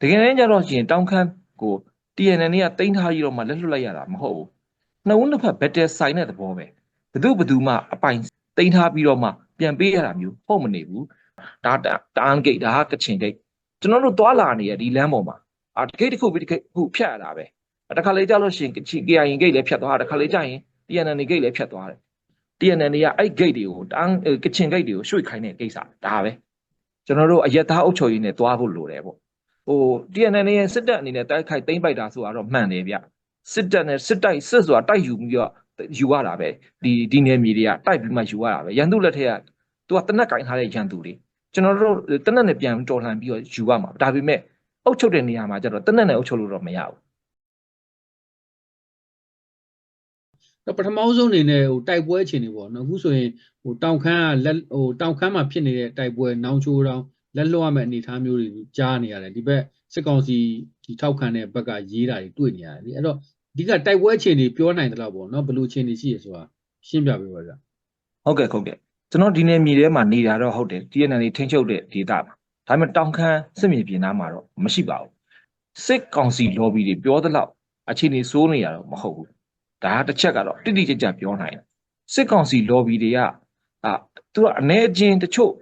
တကယ်တမ်းကျတော့ရှင်တောင်ခမ်းကို TNN ကတိမ့်ထားပြီးတော့မှလက်လွတ်လိုက်ရတာမဟုတ်ဘူးနှစ်ဦးနှစ်ဖက် battle ဆိုင်တဲ့သဘောပဲဘယ်သူဘယ်သူမှအပိုင်တိမ့်ထားပြီးတော့မှပြန်ပေးရတာမျိုးဟုတ်မနေဘူးဒါတန်ဂိတ်ဒါကချင်ဂိတ်ကျွန်တော်တို့သွားလာနေရဒီလမ်းပေါ်မှာအာဂိတ်တစ်ခုပြီးတစ်ခုဖြတ်ရတာပဲတခါလေကြာလို့ရှိရင်ကချင် KIA ဂိတ်လည်းဖြတ်သွားတာတခါလေကြာရင် TNN ဂိတ်လည်းဖြတ်သွားတယ် TNN တွေကအဲ့ gate တွေကိုတန်းကချင် gate တွေကိုရွှေ့ခိုင်းတဲ့ကိစ္စဒါပဲကျွန်တော်တို့အရက်သားအုပ်ချုပ်ရေးနဲ့တွားဖို့လိုတယ်ပေါ့ ဟို TNN ရဲ့စစ်တပ်အနေနဲ့တိုက်ခိုက်သိမ်းပိုက်တာဆိုတာတော့မှန်တယ်ဗျစစ်တပ်နဲ့စစ်တိုက်စစ်ဆိုတာတိုက်ယူပြီးတော့ယူရတာပဲဒီဒီနယ်မြေတွေကတိုက်ပြီးမှယူရတာပဲရန်သူလက်ထက်ကသူကတနက်ကင်ထားတဲ့ရန်သူတွေကျွန်တော်တို့တနက်နဲ့ပြန်တော်လှန်ပြီးတော့ယူရမှာဒါပေမဲ့အုပ်ချုပ်တဲ့နေရာမှာကျတော့တနက်နဲ့အုပ်ချုပ်လို့တော့မရဘူးတော့ပထမဆုံးအနေနဲ့ဟိုတိုက်ပွဲအခြေအနေပေါ့နော်အခုဆိုရင်ဟိုတောင်ခမ်းကလက်ဟိုတောင်ခမ်းမှာဖြစ်နေတဲ့တိုက်ပွဲနောင်ချိုးတောင် လက်လွတ်ရမယ့်အနေအထားမျိုးတွေကြားနေရတယ်ဒီဘက်စစ်ကောင်စီဒီထောက်ခံတဲ့ဘက်ကရေးတာတွေတွေ့နေရတယ်ဒီအဲ့တော့အဓိကတိုက်ပွဲအခြေအနေပြောနိုင်တယ်လို့ပေါ့နော်ဘယ်လိုအခြေအနေရှိရဆိုတာရှင်းပြပေးပါဗျာဟုတ်ကဲ့ဟုတ်ကဲ့ကျွန်တော်ဒီနယ်မြေထဲမှာနေတာတော့ဟုတ်တယ် TNN ထိန်းချုပ်တဲ့ဒေသမှာဒါပေမဲ့တောင်ခမ်းစစ်မြေပြင်သားမှာတော့မရှိပါဘူးစစ်ကောင်စီ lobby တွေပြောသလောက်အခြေအနေစိုးနေရတော့မဟုတ်ဘူးဒါကတစ်ချက်ကတော့တိတိကျကျပြောနိုင်တယ်စစ်ကောင်စီ lobby တွေကအာသူကအ ਨੇ အချင်းတချို့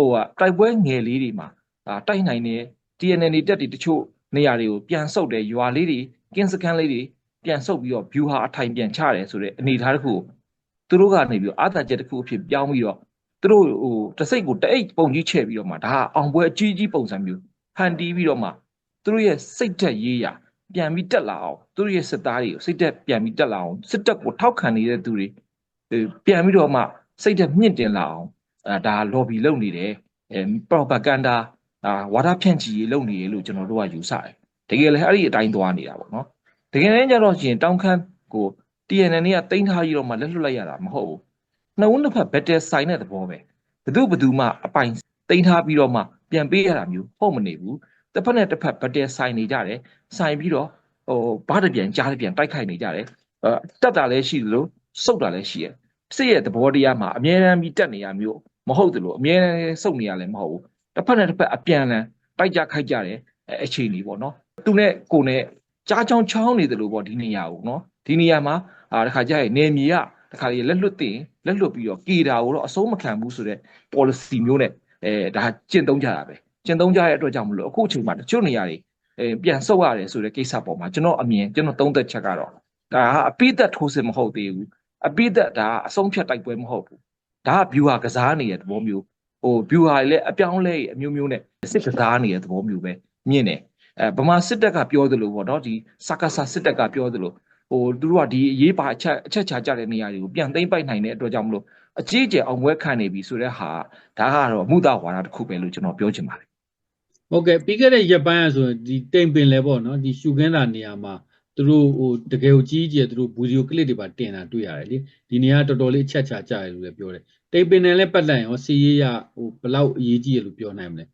ဟိုဟိုကတိုက်ပွဲငယ်လေးတွေမှာအာတိုက်နိုင်တယ် TNN တက်တွေတချို့နေရာတွေကိုပြန်ဆုတ်တယ်ရွာလေးတွေကင်းစခန်းလေးတွေပြန်ဆုတ်ပြီးတော့ view ဟာအထိုင်ပြန်ချတယ်ဆိုတဲ့အနေအထားတစ်ခုကိုသူတို့ကနေပြီးတော့အာသာချက်တစ်ခုအဖြစ်ပြောင်းပြီးတော့သူတို့ဟိုတစိတ်ကိုတအိတ်ပုံကြီးချဲ့ပြီးတော့မှဒါကအောင်ပွဲအကြီးကြီးပုံစံမျိုးဖန်တီးပြီးတော့မှသူတို့ရဲ့စိတ်သက်ရေးရာပြန်ပြီးတက်လာအောင်သူတို့ရဲ့စစ်သားတွေကိုစိတ်သက်ပြန်ပြီးတက်လာအောင်စစ်တပ်ကိုထောက်ခံနေတဲ့သူတွေပြန်ပြီးတော့မှစိတ်သက်မြင့်တင်လာအောင်အဲ ဒါ lobby လုပ်နေတယ်အဲ propaganda အာဝါဒဖြန့်ချီရေးလုပ်နေတယ်လို့ကျွန်တော်တို့ကယူဆတယ်တကယ်လည်းအဲ့ဒီအတိုင်းသွားနေတာပေါ့နော်တကယ်တမ်းကျတော့ရှင်တောင်ခမ်းကို TNN ကတိမ့်ထားပြီးတော့မှလက်လွတ်လိုက်ရတာမဟုတ်ဘူးနှစ်ဦးနှစ်ဖက် battle ဆိုင်တဲ့သဘောပဲဘယ်သူဘယ်သူမှအပိုင်တိမ့်ထားပြီးတော့မှပြန်ပေးရတာမျိုးဟုတ်မနေဘူးတစ်ဖက်နဲ့တစ်ဖက် battle ဆိုင်နေကြတယ်ဆိုင်ပြီးတော့ဟိုဘားတပြန်ကြားတပြန်တိုက်ခိုက်နေကြတယ်အဲတက်တာလည်းရှိသလိုစုတ်တာလည်းရှိရစစ်ရဲ့သဘောတရားမှာအမြဲတမ်းပြီးတက်နေရမျိုး မဟုတ်သလိုအမြဲတမ်းစုတ်နေရလည်းမဟုတ်ဘူးတစ်ဖက်နဲ့တစ်ဖက်အပြန်လန်တိုက်ကြခိုက်ကြတယ်အခြေအနေပေါ့နော်သူနဲ့ကိုနဲ့ကြားချောင်းချောင်းနေတယ်လို့ပေါ့ဒီနေရာကိုနော်ဒီနေရာမှာအာတခါကျရင်နေမြေကတခါကြီးလက်လွတ်တင်လက်လွတ်ပြီးတော့ကေတာကိုတော့အစိုးမခံဘူးဆိုတော့ policy မျိုးနဲ့အဲဒါကျင့်သုံးကြတာပဲကျင့်သုံးကြတဲ့အတွက်ကြောင့်မလို့အခုအချိန်မှာတချို့နေရာတွေအဲပြန်ဆုတ်ရတယ်ဆိုတဲ့ကိစ္စပေါ်မှာကျွန်တော်အမြင်ကျွန်တော်သုံးသက်ချက်ကတော့ဒါကအပိသက်ထိုးစစ်မဟုတ်သေးဘူးအပိသက်ဒါအဆုံးဖြတ်တိုက်ပွဲမဟုတ်ဘူး ဒါက view ဟာကစားနေတဲ့သဘောမျိုးဟို view ဟာလည်းအပြောင်းလဲအမျိုးမျိုးနဲ့စစ်ကစားနေတဲ့သဘောမျိုးပဲမြင်တယ်အဲဗမာစစ်တပ်ကပြောသလိုပေါ့နော်ဒီစကားဆာစစ်တပ်ကပြောသလိုဟိုသူတို့ကဒီအရေးပါအချက်အချက်ချာကြတဲ့နေရာတွေကိုပြန်သိမ့်ပိုက်နိုင်တဲ့အတွက်ကြောင့်မလို့အကြီးအကျယ်အောင်ပွဲခံနေပြီဆိုတဲ့ဟာဒါကတော့မူတဝါဒတစ်ခုပဲလို့ကျွန်တော်ပြောချင်ပါတယ်ဟုတ်ကဲ့ပြီးခဲ့တဲ့ရက်ပိုင်းအဆိုရင်ဒီတိမ်ပင်လဲပေါ့နော်ဒီရှုခင်းတာနေရာမှာ သူတို့ဟိုတကယ်ကိုကြီးကြီးသူတို့ဗီဒီယိုကလစ်တွေပါတင်တာတွေ့ရတယ်လေဒီနေရာတော်တော်လေးချက်ချာကြရလို့လည်းပြောတယ်တိမ်ပင်နဲ့လည်းပတ်လိုက်ရောစီရေးရဟိုဘလောက်အရေးကြီးရလို့ပြောနိုင်မလဲ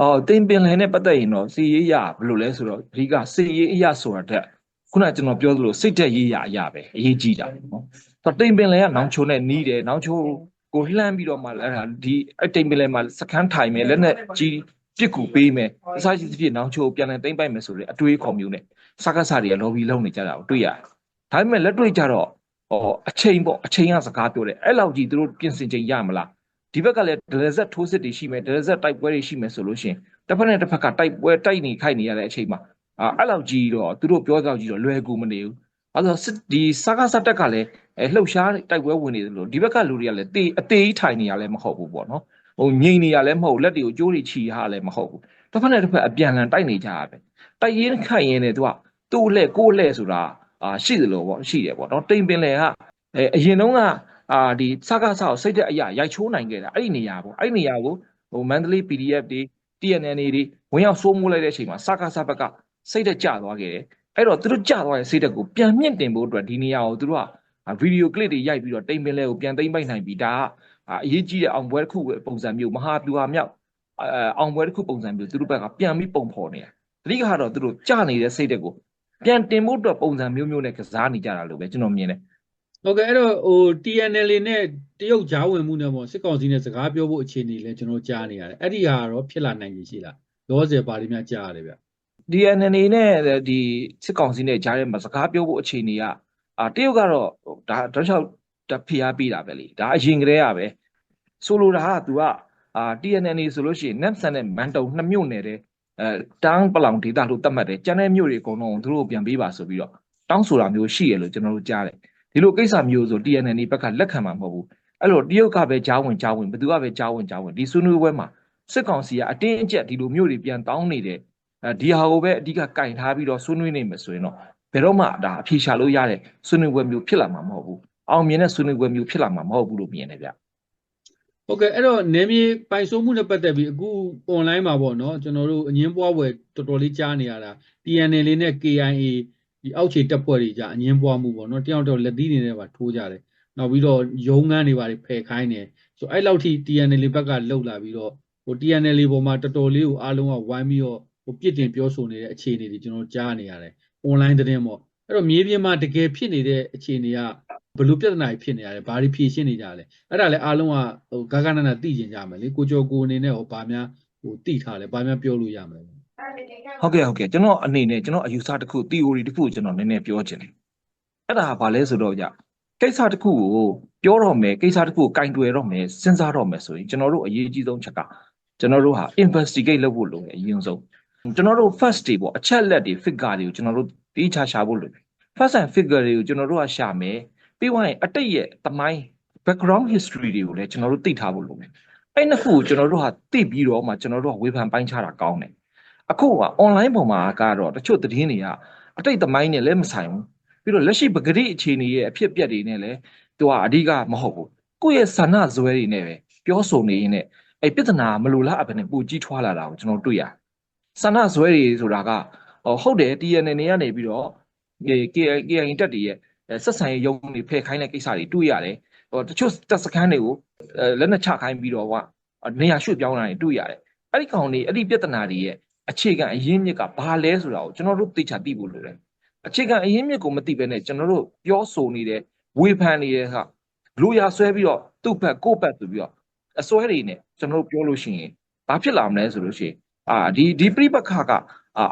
အော်တင်ပင်လယ်နဲ့ပတ်သက်ရင်တော့စီရေးရဘယ်လိုလဲဆိုတော့အဓိကစီရေးအရဆိုတာတက်ခုနကကျွန်တော်ပြောသလိုစိတ်သက်ရေးရအရာပဲအရေးကြီးတာနော်ဆိုတော့တိမ်ပင်လယ်ကနောင်ချိုနဲ့နီးတယ်နောင်ချိုကိုလှမ်းပြီးတော့မှအဲ့ဒါဒီအဲ့တိမ်ပင်လယ်မှာစခန်းထိုင်မယ်လက်နဲ့ကြီး ပြစ်ကူပေးမယ်အစားရှိသဖြင့်နောင်ချိုပြန်လည်သိမ့်ပိုက်မယ်ဆိုတဲ့အတွေးခေါ်မျိုးနဲ့စကားစားတွေကလော်ဘီလုပ်နေကြတာကိုတွေ့ရတယ်ဒါပေမဲ့လက်တွေ့ကြတော့ဟောအချိန်ပေါ့အချိန်ကစကားပြောတယ်အဲ့လောက်ကြီးသူတို့ပြင်ဆင်ချိန်ရမလားဒီဘက်ကလည်းဒလဇက်ထိုးစစ်တွေရှိမယ်ဒလဇက်တိုက်ပွဲတွေရှိမယ်ဆိုလို့ရှိရင်တစ်ဖက်နဲ့တစ်ဖက်ကတိုက်ပွဲတိုက်နေခိုက်နေရတဲ့အချိန်မှာအာအဲ့လောက်ကြီးတော့သူတို့ပြောတော့ကြီးတော့လွယ်ကူမနေဘူးအဲဆိုစစ်ဒီစကားစတက်ကလည်းအဲလှုပ်ရှားတိုက်ပွဲဝင်နေတယ်လို့ဒီဘက်ကလူတွေကလည်းတေးအသေးကြီးထိုင်နေရလဲမဟုတ်ဘူးပေါ့နော် ဟိုငြိမ်နေရလဲမဟုတ်လက်တွေကိုကြိုးတွေချီရလဲမဟုတ်ဘူးတစ်ဖက်နဲ့တစ်ဖက်အပြန်လန်တိုက်နေကြရပဲတိုက်ရင်းခိုက်ရင်းနဲ့သူကသူ့လက်ကိုယ်လက်ဆိုတာအာရှိတယ်လို့ပေါ့ရှိတယ်ပေါ့နော်တိမ်ပင်လေကအဲအရင်တုန်းကအာဒီစကားဆောက်စိတ်တဲ့အရာရိုက်ချိုးနိုင်ခဲ့တာအဲ့ဒီနေရာပေါ့အဲ့ဒီနေရာကိုဟိုမန္တလေး PDF တွေ TNN တွေဝင်ရောက်စိုးမိုးလိုက်တဲ့အချိန်မှာစကားစဘက်ကစိတ်တက်ကြသွားခဲ့တယ်အဲ့တော့သူတို့ကြသွားတဲ့စိတ်တက်ကိုပြန်မြင့်တင်ဖို့အတွက်ဒီနေရာကိုသူတို့ကဗီဒီယိုကလစ်တွေရိုက်ပြီးတော့တိမ်ပင်လဲကိုပြန်သိမ့်ပိုက်နိုင်ပြီဒါက အရေးကြီးတဲ့အောင်ပွဲတစ်ခုပုံစံမျိုးမဟာပြူဟာမြောက်အောင်ပွဲတစ်ခုပုံစံမျိုးသူတို့ဘက်ကပြန်ပြီးပုံဖော်နေတယ်အဓိကတော့သူတို့ကြနေတဲ့စိတ်တက်ကိုပြန်တင်ဖို့အတွက်ပုံစံမျိုးမျိုးနဲ့ကစားနေကြတာလို့ပဲကျွန်တော်မြင်တယ်ဟုတ်ကဲ့အဲ့တော့ဟို TNL နဲ့တရုတ်ဂျားဝင်မှုနဲ့ပေါ့စစ်ကောင်စီနဲ့စကားပြောဖို့အခြေအနေလဲကျွန်တော်ကြားနေရတယ်အဲ့ဒီဟာတော့ဖြစ်လာနိုင်ကြီးရှိလားလောဆယ်ပါလိမ့်များကြားရတယ်ဗျ DNN နဲ့ဒီစစ်ကောင်စီနဲ့ကြားထဲမှာစကားပြောဖို့အခြေအနေကအာတရုတ်ကတော့ဒါတောက်လျှောက် တဖိအားပေးတာပဲလေဒါအရင်ကတည်းကပဲဆိုလိုတာက तू ကအာ TNN ဆိုလို့ရှိရင် NAPSAN နဲ့မန်တုံနှစ်မြို့နယ်တဲ့အဲတန်းပလောင်ဒေတာလို့သတ်မှတ်တယ်ကျန်တဲ့မြို့တွေအကုန်လုံးသူတို့ပြန်ပေးပါဆိုပြီးတော့တောင်းဆိုတာမျိုးရှိရလို့ကျွန်တော်တို့ကြားတယ်ဒီလိုကိစ္စမျိုးဆို TNN ဘက်ကလက်ခံမှာမဟုတ်ဘူးအဲ့လိုတရုတ်ကပဲကြားဝင်ကြားဝင်ဘယ်သူကပဲကြားဝင်ကြားဝင်ဒီဆွေးနွေးပွဲမှာစစ်ကောင်စီကအတင်းအကျပ်ဒီလိုမျိုးတွေပြန်တောင်းနေတဲ့အဲဒီဟာကိုပဲအဓိကကင်ထားပြီးတော့ဆွေးနွေးနေမယ်ဆိုရင်တော့ဘယ်တော့မှဒါအဖြေရှာလို့ရတဲ့ဆွေးနွေးပွဲမျိုးဖြစ်လာမှာမဟုတ်ဘူး အောင်မြင်တဲ့ဆွေးနွေးပွဲမျိုးဖြစ်လာမှာမဟုတ်ဘူးလို့မြင်တယ်ဗျဟုတ်ကဲ့အဲ့တော့နေမြေပိုင်ဆိုးမှုနဲ့ပတ်သက်ပြီးအခု online မှာပေါ့နော်ကျွန်တော်တို့အငင်းပွားပွဲတော်တော်လေးကြားနေရတာ TNL လေးနဲ့ KIA ဒီအောက်ခြေတပ်ဖွဲ့တွေကြာအငင်းပွားမှုပေါ့နော်တယောက်တော့လက်သီးနေနဲ့ပါထိုးကြတယ်နောက်ပြီးတော့ရုံးငန်းတွေပါဖယ်ခိုင်းတယ်ဆိုအဲ့လောက်ထိ TNL ဘက်ကလှုပ်လာပြီးတော့ဟို TNL ပေါ်မှာတော်တော်လေးကိုအားလုံးကဝိုင်းပြီးတော့ဟိုပြစ်တင်ပြောဆိုနေတဲ့အခြေအနေတွေကျွန်တော်ကြားနေရတယ် online သတင်းပေါ့အဲ့တော့မြေပြင်မှာတကယ်ဖြစ်နေတဲ့အခြေအနေက ဘယ်လိုပြဿနာတွေဖြစ်နေရလဲဘာတွေဖြေရှင်းနေကြလဲအဲ့ဒါလည်းအားလုံးကဟိုဂဂနနသိကျင်ကြမယ်လေကိုကျော်ကိုအနေနဲ့ဟိုဘာများဟိုသိထားလဲဘာများပြောလို့ရမလဲဟုတ်ကဲ့ဟုတ်ကဲ့ကျွန်တော်အနေနဲ့ကျွန်တော်အယူဆတစ်ခု theory တစ်ခုကိုကျွန်တော်နည်းနည်းပြောချင်တယ်အဲ့ဒါကဘာလဲဆိုတော့ကြကိစ္စတစ်ခုကိုပြောတော့မယ်ကိစ္စတစ်ခုကိုကင်တွယ်တော့မယ်စဉ်းစားတော့မယ်ဆိုရင်ကျွန်တော်တို့အရေးကြီးဆုံးချက်ကကျွန်တော်တို့ဟာ investigate လုပ်ဖို့လိုတယ်အရင်ဆုံးကျွန်တော်တို့ first တွေပေါ့အချက်လက်တွေ figure တွေကိုကျွန်တော်တို့တိကျရှာဖို့လိုတယ် first and figure တွေကိုကျွန်တော်တို့ကရှာမယ် ပြီးသွားရင်အတိတ်ရဲ့သမိုင်း background history တွေကိုလည်းကျွန်တော်တို့သိထားဖို့လိုတယ်အဲ့နှစ်ခုကိုကျွန်တော်တို့ဟာသိပြီးတော့မှကျွန်တော်တို့ကဝေဖန်ပိုင်းခြားတာကောင်းတယ်အခုက online ပေါ်မှာကတော့တချို့သတင်းတွေကအတိတ်သမိုင်းနဲ့လည်းမဆိုင်ဘူးပြီးတော့လက်ရှိပဂရိအခြေအနေရဲ့အဖြစ်အပျက်တွေနဲ့လည်းသူကအဓိကမဟုတ်ဘူးကိုယ့်ရဲ့ဆန္ဒဇွဲတွေနဲ့ပဲပြောဆိုနေရင်လည်းအဲ့ပြဿနာမလိုလားအပ်နဲ့ပူကြီးထွားလာတာကိုကျွန်တော်တွေ့ရတယ်ဆန္ဒဇွဲတွေဆိုတာကဟုတ်တယ် TNN နေကနေပြီးတော့ KI တက်တွေရဲ့ ဆက်ဆံရေးရုံးတွေဖယ်ခိုင်းတဲ့ကိစ္စတွေတွေ့ရတယ်ဟိုတချို့တက်စခန်းတွေကိုလက်နက်ချခိုင်းပြီးတော့ကနေရာရွှေ့ပြောင်းတာတွေတွေ့ရတယ်အဲ့ဒီကောင်တွေအဲ့ဒီပြဿနာတွေရဲ့အခြေခံအရင်းမြစ်ကဘာလဲဆိုတာကိုကျွန်တော်တို့သိချာသိဖို့လိုတယ်အခြေခံအရင်းမြစ်ကိုမသိဘဲနဲ့ကျွန်တော်တို့ပြောဆိုနေတဲ့ဝေဖန်နေတဲ့ဟာလူရဆွဲပြီးတော့သူ့ဘက်ကိုယ့်ဘက်ဆိုပြီးတော့အစွဲတွေနဲ့ကျွန်တော်တို့ပြောလို့ရှိရင်ဘာဖြစ်လာမလဲဆိုလို့ရှိရင်အာဒီဒီပြိပခါက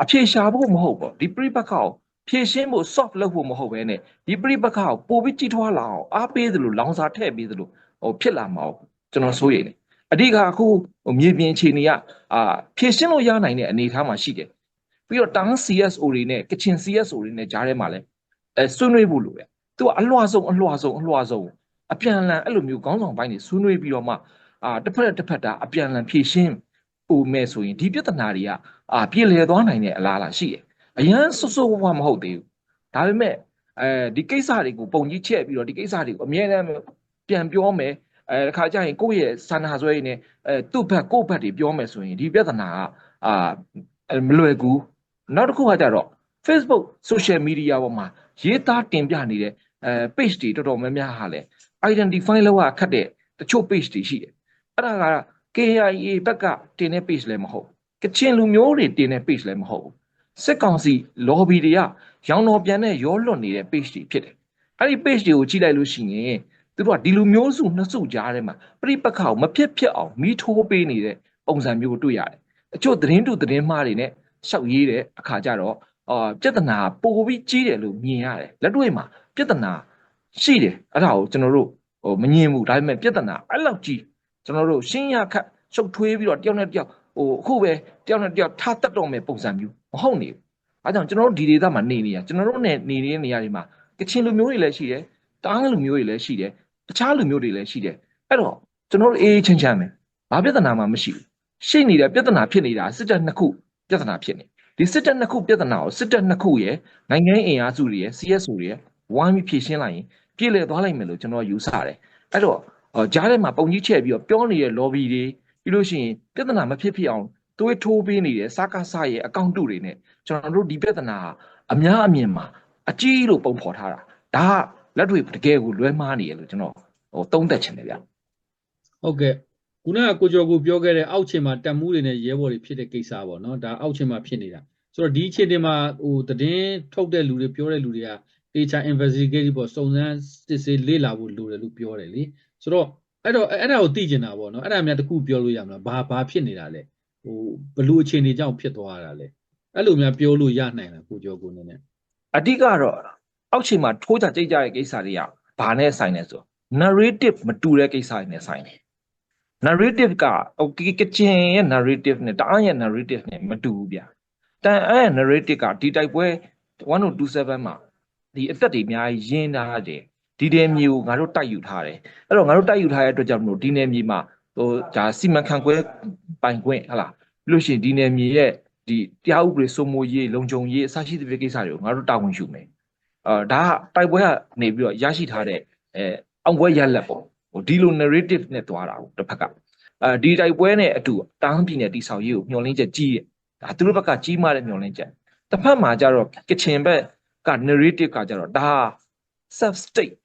အဖြေရှာဖို့မဟုတ်ပေါ့ဒီပြိပခါကို ဖြည့်ရှင်းဖို့ soft လုပ်ဖို့မဟုတ်ဘဲနဲ့ဒီပြိပခါကိုပိုပြီးကြီးထွားလာအောင်အားပေးသလိုလောင်စာထည့်ပေးသလိုဟိုဖြစ်လာမှာကျွန်တော်စိုးရိမ်တယ်အဓိကအခုဟိုမြေပြင်အခြေအနေကအာဖြည့်ရှင်းလို့ရနိုင်တဲ့အနေအထားမှာရှိတယ်ပြီးတော့တောင်း CSO တွေနဲ့ကချင် CSO တွေနဲ့ကြားထဲမှာလည်းအဲဆွေးနွေးဖို့လိုတယ်သူကအလွှာဆုံးအလွှာဆုံးအလွှာဆုံးအပြန်အလှန်အဲ့လိုမျိုးခေါင်းဆောင်ပိုင်းတွေဆွေးနွေးပြီးတော့မှအာတစ်ဖက်တစ်ဖက်တာအပြန်အလှန်ဖြည့်ရှင်းပို့မဲ့ဆိုရင်ဒီပြဿနာတွေကအာပြေလည်သွားနိုင်တဲ့အလားအလာရှိတယ် အရန်ဆွဆွဝါမဟုတ်သေးဘူးဒါပေမဲ့အဲဒီကိစ္စတွေကိုပုံကြီးချက်ပြီးတော့ဒီကိစ္စတွေကိုအမြဲတမ်းပြန်ပြောမယ်အဲတခါကျရင်ကိုယ့်ရဲ့စာနာဆွဲရင်းနဲ့အဲသူ့ဘက်ကိုယ့်ဘက်တွေပြောမယ်ဆိုရင်ဒီပြဿနာကအာမလွယ်ကူနောက်တစ်ခုကကြတော့ Facebook social media ပေါ်မှာရေးသားတင်ပြနေတဲ့အဲ page တွေတော်တော်များများဟာလဲ identify လောက်ရခက်တဲ့တချို့ page တွေရှိတယ်အဲ့ဒါက KIA ဘက်ကတင်တဲ့ page လည်းမဟုတ်ကချင်လူမျိုးတွေတင်တဲ့ page လည်းမဟုတ် စစ်ကောင်စီ lobby တွေကရောင်တော်ပြန်တဲ့ရောလွတ်နေတဲ့ page တွေဖြစ်တယ်အဲ့ဒီ page တွေကိုကြည့်လိုက်လို့ရှိရင်သူတို့ကဒီလူမျိုးစုနှစ်စုကြားထဲမှာပြိပခါကိုမဖြစ်ဖြစ်အောင်မီးထိုးပေးနေတဲ့ပုံစံမျိုးကိုတွေ့ရတယ်အချို့သတင်းတူသတင်းမှားတွေနဲ့ရှောက်ရေးတဲ့အခါကျတော့အာပြဿနာပိုပြီးကြီးတယ်လို့မြင်ရတယ်လက်တွေ့မှာပြဿနာရှိတယ်အဲ့ဒါကိုကျွန်တော်တို့ဟိုမငြင်းဘူးဒါပေမဲ့ပြဿနာအဲ့လောက်ကြီးကျွန်တော်တို့ရှင်းရခတ်ရှုပ်ထွေးပြီးတော့တယောက်နဲ့တယောက် ဟိုအခုပဲတယောက်နဲ့တယောက်ထားတတ်တော့မယ်ပုံစံမျိုးမဟုတ်နေဘူးအဲကြောင့်ကျွန်တော်တို့ဒီဒေသမှာနေနေရကျွန်တော်တို့နဲ့နေနေတဲ့နေရာတွေမှာကချင်လူမျိုးတွေလည်းရှိတယ်တားလူမျိုးတွေလည်းရှိတယ်တခြားလူမျိုးတွေလည်းရှိတယ်အဲ့တော့ကျွန်တော်တို့အေးချမ်းချမ်းပဲဘာပြဿနာမှမရှိဘူးရှိနေတဲ့ပြဿနာဖြစ်နေတာစစ်တပ်နှစ်ခုပြဿနာဖြစ်နေဒီစစ်တပ်နှစ်ခုပြဿနာကိုစစ်တပ်နှစ်ခုရဲ့နိုင်ငံအင်အားစုတွေရဲ့ CSO တွေရဲ့ဝိုင်းပြီးဖြည့်ရှင်းလိုက်ရင်ပြည်လည်သွားလိုက်မယ်လို့ကျွန်တော်ယူဆတယ်အဲ့တော့ကြားထဲမှာပုံကြီးချက်ပြီးတော့ပြောနေတဲ့ lobby တွေ ပြီးလို့ရှိရင်ပြဿနာမဖြစ်ဖြစ်အောင်သွေးထိုးပေးနေတဲ့စကားစရဲ့အကောင့်တုတွေနဲ့ကျွန်တော်တို့ဒီပြဿနာအများအမြင်မှာအကြီးလို့ပုံဖော်ထားတာဒါကလက်တွေတကယ်ကိုလွဲမှားနေရလို့ကျွန်တော်ဟိုသုံးသက်ချင်တယ်ဗျဟုတ်ကဲ့ခုနကကိုကျော်ကိုပြောခဲ့တဲ့အောက်ခြေမှာတက်မှုတွေနဲ့ရဲဘော်တွေဖြစ်တဲ့ကိစ္စပေါ့နော်ဒါအောက်ခြေမှာဖြစ်နေတာဆိုတော့ဒီအခြေအနေမှာဟိုသတင်းထုတ်တဲ့လူတွေပြောတဲ့လူတွေက data investigate ပေါ့စုံစမ်းစစ်ဆေးလေ့လာဖို့လိုတယ်လို့ပြောတယ်လေဆိုတော့ အဲ့တော့အဲ့ဒါကိုသိကျင်တာပေါ့နော်အဲ့ဒါများတခုပြောလို့ရမလားဘာဘာဖြစ်နေတာလဲဟိုဘလို့အခြေအနေကြောင့်ဖြစ်သွားတာလဲအဲ့လိုများပြောလို့ရနိုင်လားကိုကျော်ကိုနေနဲ့အဓိကတော့အောက်ခြေမှာထိုးကြကြိတ်ကြတဲ့ကိစ္စတွေကဘာနဲ့ဆိုင်လဲဆိုတော့ narrative မတူတဲ့ကိစ္စတွေနဲ့ဆိုင်တယ် narrative ကဟိုကချင်ရဲ့ narrative နဲ့တအားရဲ့ narrative နဲ့မတူဘူးဗျတန်အဲ့ narrative ကဒီတိုက်ပွဲ1027မှာဒီအသက်တွေအများကြီးရင်းထားတယ် ဒီတဲ့မျိုးကိုငါတို့တိုက်ယူထားတယ်အဲ့တော့ငါတို့တိုက်ယူထားတဲ့အတွက်ကြောင့်မလို့ဒီနယ်မြေမှာဟိုဒါစီမံခန့်ခွဲပိုင်ခွင့်ဟဟလားပြီးလို့ရှိရင်ဒီနယ်မြေရဲ့ဒီတရားဥပဒေစိုးမိုးရေးလုံခြုံရေးအစရှိသဖြင့်ကိစ္စတွေကိုငါတို့တာဝန်ယူမယ်အာဒါကတိုက်ပွဲကနေပြီးတော့ရရှိထားတဲ့အဲအောင်ပွဲရလက်ပေါ့ဟိုဒီလို narrative နဲ့သွားတာကိုတစ်ဖက်ကအဲဒီတိုက်ပွဲနဲ့အတူတောင်းပြည်နယ်တိဆောက်ရေးကိုမျှော်လင့်ချက်ကြီးရဲ့ဒါသူတို့ဘက်ကကြီးမားတဲ့မျှော်လင့်ချက်တစ်ဖက်မှာကျတော့ကချင်ဘက်က narrative ကကျတော့ဒါ self state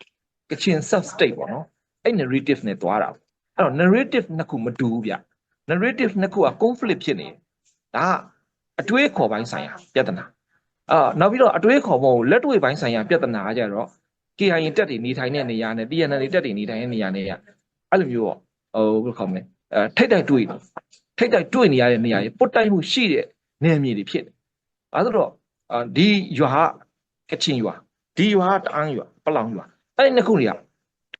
ကချင် self state ပေါ့နော်အဲ့ narrative နဲ့သွားတာအဲ့တော့ narrative နှစ်ခုမတူဘူးဗျ narrative နှစ်ခုက conflict ဖြစ်နေတယ်ဒါကအတွေးခေါ်ပိုင်းဆိုင်ရာပြဿနာအာနောက်ပြီးတော့အတွေးခေါ်ပုံကိုလက်တွေ့ပိုင်းဆိုင်ရာပြဿနာကကြတော့ KIA တက်တွေနေထိုင်တဲ့နေရာနဲ့ TNL တက်တွေနေထိုင်တဲ့နေရာနဲ့ကအဲ့လိုမျိုးပေါ့ဟိုဘယ်လိုခေါ်မလဲအဲထိတ်တိုက်တွေ့တယ်ထိတ်တိုက်တွေ့နေရတဲ့နေရာကြီးပုတ်တိုက်မှုရှိတဲ့နေမြေတွေဖြစ်တယ်အဲဆိုတော့အာဒီရွာကကချင်ရွာ ဒီရွာကတအန်းရွာပလောင်ရွာအဲ့ဒီနှစ်ခုတွေက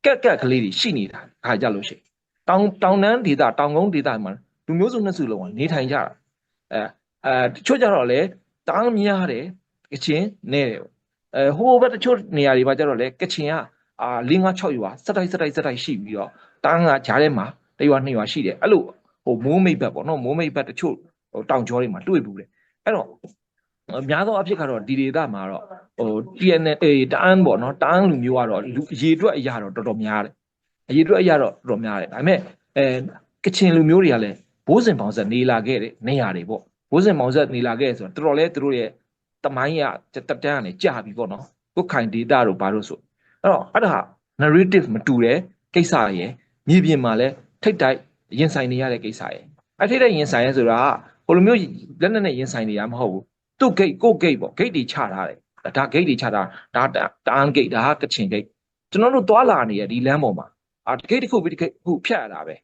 ကက်ကက်ကလေးတွေရှိနေတာခါကြလို့ရှိရင်တောင်တောင်တန်းဒေသတောင်ကုန်းဒေသမှာလူမျိုးစုနှစ်စုလုံးကနေထိုင်ကြတာအဲအဲတချို့ကြတော့လေတန်းများတယ်ကချင်နဲ့တယ်ပေါ့အဲဟိုဘက်တချို့နေရာတွေမှာကြတော့လေကချင်ကအာ၄၅6ရွာစက်တိုက်စက်တိုက်စက်တိုက်ရှိပြီးတော့တန်းကဂျားထဲမှာတစ်ရွာနှစ်ရွာရှိတယ်အဲ့လိုဟိုမိုးမိတ်ဘက်ပေါ့နော်မိုးမိတ်ဘက်တချို့ဟိုတောင်ကျောတွေမှာတွေ့ဘူးတယ်အဲ့တော့ အများသောအဖြစ်ကတော့ဒီဒေသမှာတော့ဟို TNA တအန်းပေါ့နော်တအန်းလူမျိုးကတော့လူအရေအတွက်အရာတော့တော်တော်များတယ်အရေအတွက်အရာတော့တော်တော်များတယ်ဒါပေမဲ့အဲကချင်လူမျိုးတွေကလည်းဘိုးစင်ပေါင်ဆက်နေလာခဲ့တဲ့နေရာတွေပေါ့ဘိုးစင်ပေါင်ဆက်နေလာခဲ့ဆိုတော့တော်တော်လေးသူတို့ရဲ့တမိုင်းရတက်တန်းကနေကြာပြီပေါ့နော်ကိုခိုင်ဒေတာတို့ဘာလို့ဆိုအဲ့တော့အဲ့ဒါ narrative မတူတဲ့ကိစ္စရယ်မြေပြင်မှာလည်းထိတ်တိုက်ရင်ဆိုင်နေရတဲ့ကိစ္စရယ်အဲ့ထိတ်တိုက်ရင်ဆိုင်ရဲဆိုတာကဟိုလိုမျိုးလက်နက်နဲ့ရင်ဆိုင်နေရမဟုတ်ဘူး သူ့ gate ကို gate ပေါ့ gate တွေချထားတယ်ဒါ gate တွေချတာဒါတအန်း gate ဒါကကချင် gate ကျွန်တော်တို့သွားလာနေရဒီလမ်းပေါ်မှာအာ gate တစ်ခုပြီးတစ်ခုဖြတ်ရတာပဲ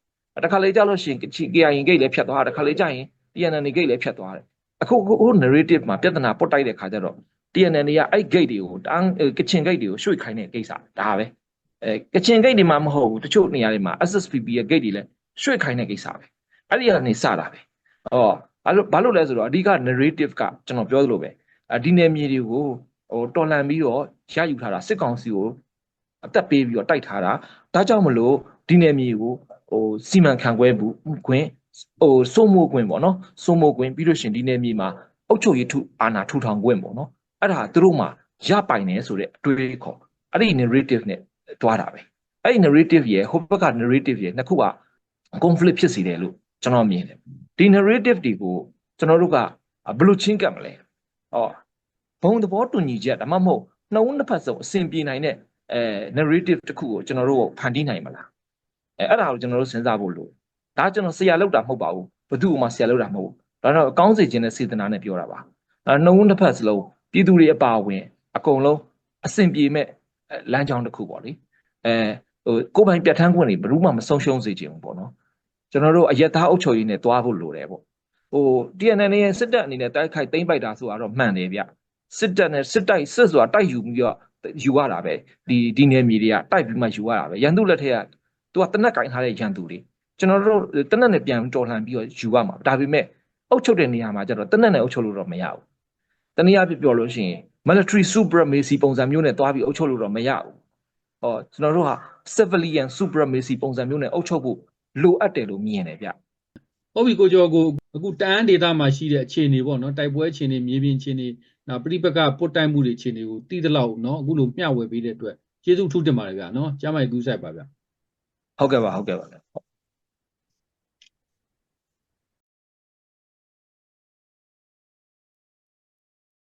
တခါလေကြာလို့ရှိရင်ကချင် KIN gate လည်းဖြတ်သွားတခါလေကြာရင် TNN gate လည်းဖြတ်သွားတယ်အခုဟို narrative မှာပြဿနာပုတ်တိုက်တဲ့ခါကျတော့ TNN တွေကအဲ့ gate တွေကိုတန်းကချင် gate တွေကိုရွှေ့ခိုင်းတဲ့ကိစ္စဒါပဲအဲကချင် gate တွေမှာမဟုတ်ဘူးတချို့နေရာတွေမှာ SSPP ရဲ့ gate တွေလည်းရွှေ့ခိုင်းတဲ့ကိစ္စပဲအဲ့ဒီကနေစတာပဲဩ ဘာလို့ဘာလို့လဲဆိုတော့အဓိက narrative ကကျွန်တော်ပြောသလိုပဲဒီနယ်မြေတွေကိုဟိုတော်လှန်ပြီးတော့ရယူထားတာစစ်ကောင်စီကိုအသက်ပေးပြီးတော့တိုက်ထားတာဒါကြောင့်မလို့ဒီနယ်မြေကိုဟိုစီမံခန့်ခွဲမှုခွင့်ဟိုစိုးမိုးခွင့်ပေါ့နော်စိုးမိုးခွင့်ပြီးလို့ရှင်ဒီနယ်မြေမှာအုပ်ချုပ်ရေးထုအာဏာထူထောင်ခွင့်ပေါ့နော်အဲ့ဒါသူတို့မှရပိုင်နေဆိုတဲ့အတွေးခေါ်အဲ့ဒီ narrative နဲ့တွားတာပဲအဲ့ဒီ narrative ရဲ့ဟိုဘက်က narrative ရဲ့နှစ်ခုက conflict ဖြစ်စေတယ်လို့ကျွန်တော်မြင်တယ် ဒီ narrative တွေကိုကျွန်တော်တို့ကဘယ်လိုချင်းကပ်မလဲဟောဘုံသဘောတူညီချက်ဒါမှမဟုတ်နှုံးနှစ်ဖက်စုံအစဉ်ပြေနိုင်တဲ့အဲ narrative တစ်ခုကိုကျွန်တော်တို့ဖန်တီးနိုင်မလားအဲအဲ့ဒါကိုကျွန်တော်တို့စဉ်းစားဖို့လိုဒါကျွန်တော်ဆရာလောက်တာမဟုတ်ပါဘူးဘသူ့မှဆရာလောက်တာမဟုတ်ဘူးဒါတော့အကောင်းစေခြင်းနဲ့စေတနာနဲ့ပြောတာပါအဲနှုံးနှစ်ဖက်စလုံးပြည်သူတွေအပါအဝင်အကုန်လုံးအစဉ်ပြေမဲ့လမ်းကြောင်းတစ်ခုပေါ့လေအဲဟိုကိုယ်ပိုင်ပြဋ္ဌာန်းခွင့်တွေဘယ်သူမှမဆုံးရှုံးစေချင်ဘူးပေါ့နော် ကျွန်တော်တို့အယက်သားအုပ်ချုပ်ရေးနဲ့တွားဖို့လိုတယ်ပေါ့ဟို TNN ရဲ့စစ်တပ်အနေနဲ့တိုက်ခိုက်သိမ်းပိုက်တာဆိုတာတော့မှန်တယ်ဗျစစ်တပ်နဲ့စစ်တိုက်စစ်ဆိုတာတိုက်ယူပြီးတော့ယူရတာပဲဒီဒီနယ်မြေတွေကတိုက်ပြီးမှယူရတာပဲရန်သူလက်ထက်ကသူကတနက်ကင်ထားတဲ့ရန်သူတွေကျွန်တော်တို့တနက်နဲ့ပြန်တော်လှန်ပြီးတော့ယူရမှာဒါပေမဲ့အုပ်ချုပ်တဲ့နေရာမှာကျတော့တနက်နဲ့အုပ်ချုပ်လို့တော့မရဘူးတနည်းအားဖြင့်ပြောလို့ရှိရင် military supremacy ပုံစံမျိုးနဲ့တွားပြီးအုပ်ချုပ်လို့တော့မရဘူးဟောကျွန်တော်တို့ဟာ civilian supremacy ပုံစံမျိုးနဲ့အုပ်ချုပ်ဖို့ လိုအပ်တယ်လို့မြင်တယ်ဗျဟုတ်ပြီကိုကျော်ကိုအခုတန်းဒေတာမှာရှိတဲ့အခြေအနေပေါ့နော်တိုက်ပွဲအခြေအနေမြေပြင်အခြေအနေနောက်ပြိပကပုတ်တိုက်မှုတွေအခြေအနေကိုတည်တလောက်နော်အခုလိုမျှဝေပေးတဲ့အတွက်ကျေးဇူးထူးတင်ပါတယ်ဗျာနော်ကြားမိုက်ကူးဆိုင်ပါဗျာဟုတ်ကဲ့ပါဟုတ်ကဲ့ပါ